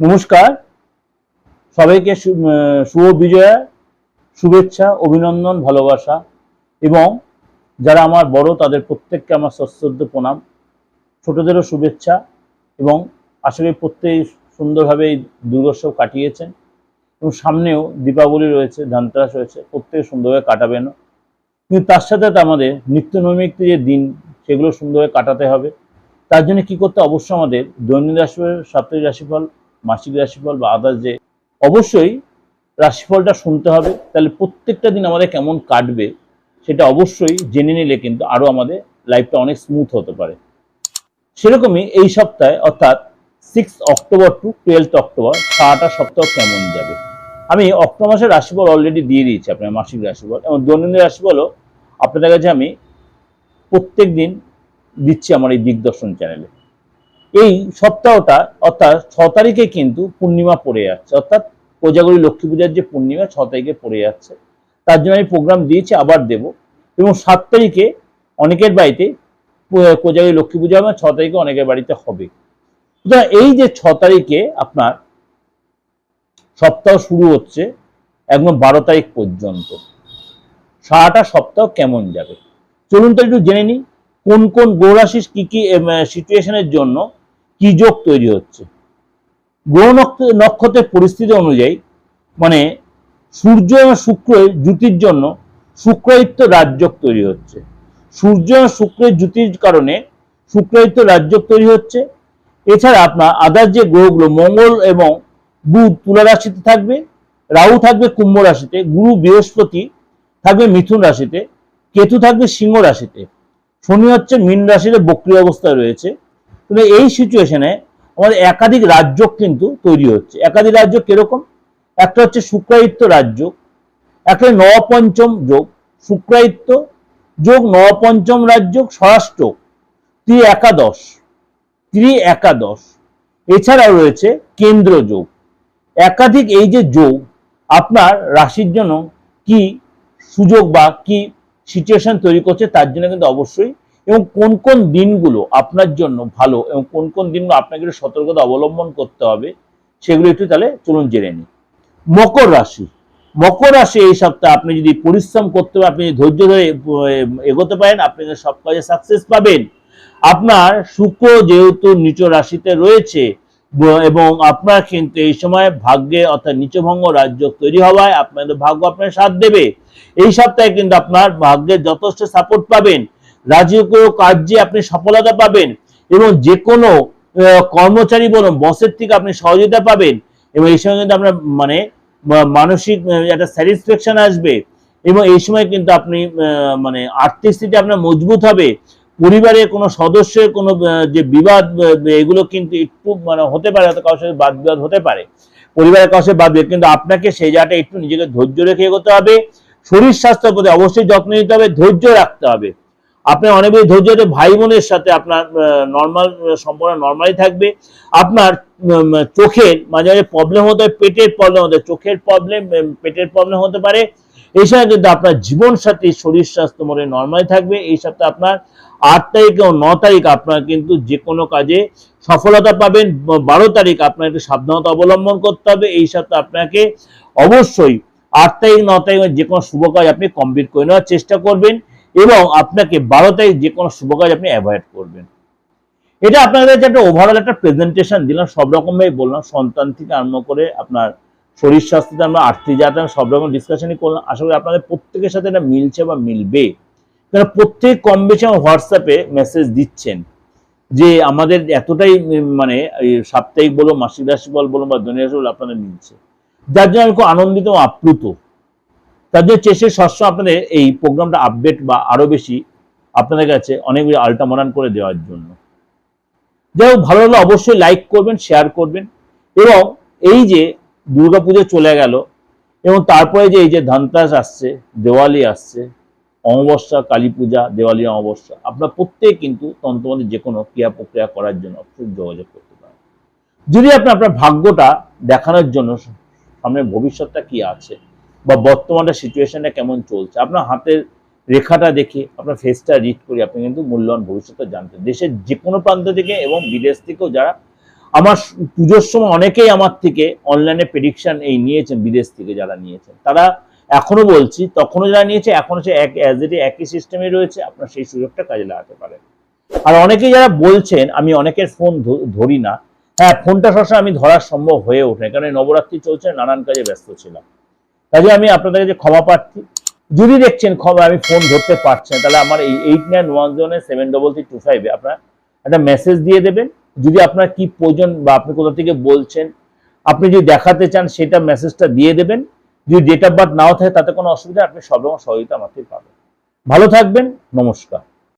নমস্কার। সবাইকে শুভ বিজয়া, শুভেচ্ছা, অভিনন্দন, ভালোবাসা এবং যারা আমার বড়, তাদের প্রত্যেককে আমার সশ্রদ্ধ প্রণাম, ছোটদেরও শুভেচ্ছা এবং আশা করি প্রত্যেকেই সুন্দরভাবে এই দুর্গোৎসব কাটিয়েছেন এবং সামনেও দীপাবলি রয়েছে, ধনতেরাস রয়েছে, প্রত্যেকে সুন্দরভাবে কাটাবেনও কিন্তু তার সাথে আমাদের নিত্য নৈমিত্য যে দিন, সেগুলো সুন্দরভাবে কাটাতে হবে। তার জন্য কি করতে হবে? অবশ্যই আমাদের দৈনন্দিন রাশিফল সাপ্তাহিক রাশিফল মাসিক রাশিফল বা আদার্স যে অবশ্যই রাশিফলটা শুনতে হবে। তাহলে প্রত্যেকটা দিন আমাদের কেমন কাটবে সেটা অবশ্যই জেনে নিলে কিন্তু আরও আমাদের লাইফটা অনেক স্মুথ হতে পারে। সেরকমই এই সপ্তাহে অর্থাৎ six October to twelfth October সারাটা সপ্তাহ কেমন যাবে? আমি অক্টোবর মাসের রাশিফল অলরেডি দিয়ে দিয়েছি আপনার মাসিক রাশিফল এবং দৈনন্দিন রাশিফলও আপনাদের কাছে আমি প্রত্যেক দিন দিচ্ছি আমার এই দিগদর্শন চ্যানেলে এই সপ্তাহটা অর্থাৎ ছ তারিখে কিন্তু পূর্ণিমা পড়ে যাচ্ছে। অর্থাৎ কোজাগরী লক্ষ্মী পূজার যে পূর্ণিমা, ছ তারিখে পড়ে যাচ্ছে। তার জন্য আমি প্রোগ্রাম দিয়েছি, আবার দেব। এবং সাত তারিখে অনেকের বাড়িতে কোজাগরী লক্ষ্মী পূজা হবে, ছ তারিখে অনেকের বাড়িতে হবে। সুতরাং এই যে ছ তারিখে আপনার সপ্তাহ শুরু হচ্ছে, একদম বারো তারিখ পর্যন্ত। সারাটা সপ্তাহ কেমন যাবে? চলুন তো একটু জেনে নিই, কোন কোন গ্রহরাশির কি কি সিচুয়েশনের জন্য কি যোগ তৈরি হচ্ছে। গ্রহ নক্ষত্রের পরিস্থিতি অনুযায়ী মানে সূর্য এবং শুক্রের জুতির জন্য শুক্রায়িত্ব রাজযোগ তৈরি হচ্ছে। সূর্য এবং শুক্রের জুতির কারণে শুক্রায়িত্ব রাজযোগ তৈরি হচ্ছে। এছাড়া আপনার আদার যে গ্রহগুলো, মঙ্গল এবং বুধ তুলা রাশিতে থাকবে, রাহু থাকবে কুম্ভ রাশিতে, গুরু বৃহস্পতি থাকবে মিথুন রাশিতে, কেতু থাকবে সিংহ রাশিতে। শনি হচ্ছে মীন রাশিতে বক্রি অবস্থায় রয়েছে। কিন্তু এই সিচুয়েশনে আমাদের একাধিক রাজ্য কিন্তু তৈরি হচ্ছে। একাধিক রাজ্য কীরকম? একটা হচ্ছে শুক্রায়িত্ব রাজ্য, একটা নবপঞ্চম যোগ। শুক্রায়িত্ব যোগ, নবপঞ্চম রাজ্য স্বরাষ্ট্র ত্রি একাদশ ত্রি একাদশ এছাড়াও রয়েছে কেন্দ্র যোগ। একাধিক এই যে যোগ, আপনার রাশির জন্য কি সুযোগ বা কি সিচুয়েশন তৈরি করছে তার জন্য কিন্তু অবশ্যই এবং কোন কোন দিনগুলো আপনার জন্য ভালো এবং কোন কোন দিনগুলো আপনাকে একটু সতর্কতা অবলম্বন করতে হবে, সেগুলো একটু তাহলে চলুন জেনে নিই। মকর রাশি। মকর রাশি এই সপ্তাহে আপনি যদি পরিশ্রম করতে পারেন, আপনি ধৈর্য ধরে এগোতে পারেন, আপনি সব কাজে সাকসেস পাবেন। আপনার শুক্র যেহেতু নিচ রাশিতে রয়েছে এবং আপনার কিন্তু এই সময় ভাগ্যে অর্থাৎ নিচভঙ্গ রাজ্য তৈরি হওয়ায় আপনাদের ভাগ্য আপনার সাথ দেবে। এই সপ্তাহে কিন্তু আপনার ভাগ্যে যথেষ্ট সাপোর্ট পাবেন। রাজকীয় কার্যে আপনি সফলতা পাবেন এবং যে কোনো কর্মচারী বলুন বসের থেকে আপনি সহযোগিতা পাবেন এবং এই সময় কিন্তু আপনার মানে মানসিক একটা স্যাটিসফ্যাকশন আসবে এবং এই সময় কিন্তু আপনি মানে আর্থিক স্থিতি আপনার মজবুত হবে। পরিবারের কোনো সদস্যের কোনো যে বিবাদ এগুলো কিন্তু একটু মানে হতে পারে কারোর সাথে বাদ বিবাদ হতে পারে। পরিবারের কারোর সাথে বাদ কিন্তু আপনাকে সেই জায়গাটা একটু নিজেকে ধৈর্য রেখে এগোতে হবে। শরীর স্বাস্থ্যের প্রতি অবশ্যই যত্ন নিতে হবে, ধৈর্য রাখতে হবে। আপনার অনেক বেশি ধৈর্য ধরে ভাই বোনের সাথে আপনার নর্মাল সম্পর্ক নর্মালি থাকবে। আপনার চোখের মাঝে মাঝে প্রবলেম হতে পারে, পেটের প্রবলেম হতে চোখের প্রবলেম পেটের প্রবলেম হতে পারে। সময় কিন্তু আপনার জীবন সাথী, শরীর স্বাস্থ্য মনে নর্মালি থাকবে। এই সপ্তাহে আপনার আট তারিখ ও ন তারিখ আপনার কিন্তু যে কোনো কাজে সফলতা পাবেন। বারো তারিখ আপনার একটু সাবধানতা অবলম্বন করতে হবে। এই সপ্তাহে আপনাকে অবশ্যই আট তারিখ, ন তারিখ যে কোনো শুভ কাজ আপনি কমপ্লিট করে নেওয়ার চেষ্টা করবেন। এবং আপনাকে বারো তারিখ যে কোনো শুভ কাজ আপনি অ্যাভয়েড করবেন। এটা আপনাদের একটা ওভারঅল একটা প্রেজেন্টেশন দিলাম, সব রকম ভাবে বললাম, সন্তান থেকে আরম্ভ করে আপনার শরীর স্বাস্থ্যতে আমরা আর্থিক যাতে সব রকম ডিসকাশনই করলাম। আশা করি আপনাদের প্রত্যেকের সাথে এটা মিলছে বা মিলবে। কারণ প্রত্যেক কম বেশি আমার হোয়াটসঅ্যাপে মেসেজ দিচ্ছেন যে আমাদের এতটাই মানে সাপ্তাহিক বলো, মাসিক রাশি বল বা দৈনিক রাশি বলো আপনাদের মিলছে। যার জন্য আমি খুব আনন্দিত আপ্লুত। জন্য চেষ্টা সবসময় আপনাদের এই প্রোগ্রামটা আপডেট বা আরও বেশি আপনাদের কাছে অনেক আল্টামোডান করে দেওয়ার জন্য। যাই হোক, ভালো লাগলে অবশ্যই লাইক করবেন শেয়ার করবেন এবং এই যে দুর্গাপুজো চলে গেল এবং তারপরে যে এই যে ধনতেরাস আসছে, দেওয়ালি আসছে, অমাবস্যা, কালী পূজা, দেওয়ালি, অমাবস্যা, আপনার প্রত্যেক কিন্তু তন্ত্রমন্ত্রের যে কোনো ক্রিয়া প্রক্রিয়া করার জন্য অবশ্যই যোগাযোগ করতে পারেন। যদি আপনি আপনার ভাগ্যটা দেখানোর জন্য সামনে ভবিষ্যৎটা কি আছে বা বর্তমানে সিচুয়েশনটা কেমন চলছে? আপনার হাতের রেখাটা দেখে, আপনার ফেসটা রিড করে আপনি কিন্তু মূল্যবান ভবিষ্যৎটা জানতে দেশের যে কোনো প্রান্ত থেকে এবং বিদেশ থেকেও যারা আমার পুজোর সময় অনেকেই আমার থেকে অনলাইনে প্রেডিকশন এই নিয়েছেন, বিদেশ থেকে যারা নিয়েছেন। তারা এখনও বলছি, তখনও যারা নিয়েছে, এখনও সে এক অ্যাজ এটি একই সিস্টেমে রয়েছে, আপনার সেই সুযোগটা কাজে লাগাতে পারেন। আর অনেকেই যারা বলছেন, আমি অনেকের ফোন ধরি না হ্যাঁ ফোনটা সবসময় আমি ধরা সম্ভব হয়ে ওঠে কারণ নবরাত্রি চলছে, নানান কাজে ব্যস্ত ছিলাম। কাজে আমি আপনাদের কাছে ক্ষমা প্রার্থী, যদি দেখছেন ক্ষমা, আমি ফোন ধরতে পারছেন তাহলে আমার এই eight nine one zero seven double three two ফাইভে আপনার একটা মেসেজ দিয়ে দেবেন। যদি আপনার কি প্রয়োজন বা আপনি কোথা থেকে বলছেন, আপনি যদি দেখাতে চান, সেটা মেসেজটা দিয়ে দেবেন। যদি ডেট অফ বার্থ নাও থাকে, তাতে কোনো অসুবিধা আপনি সর্বরকম সহযোগিতা আমাকে পাবেন। ভালো থাকবেন, নমস্কার।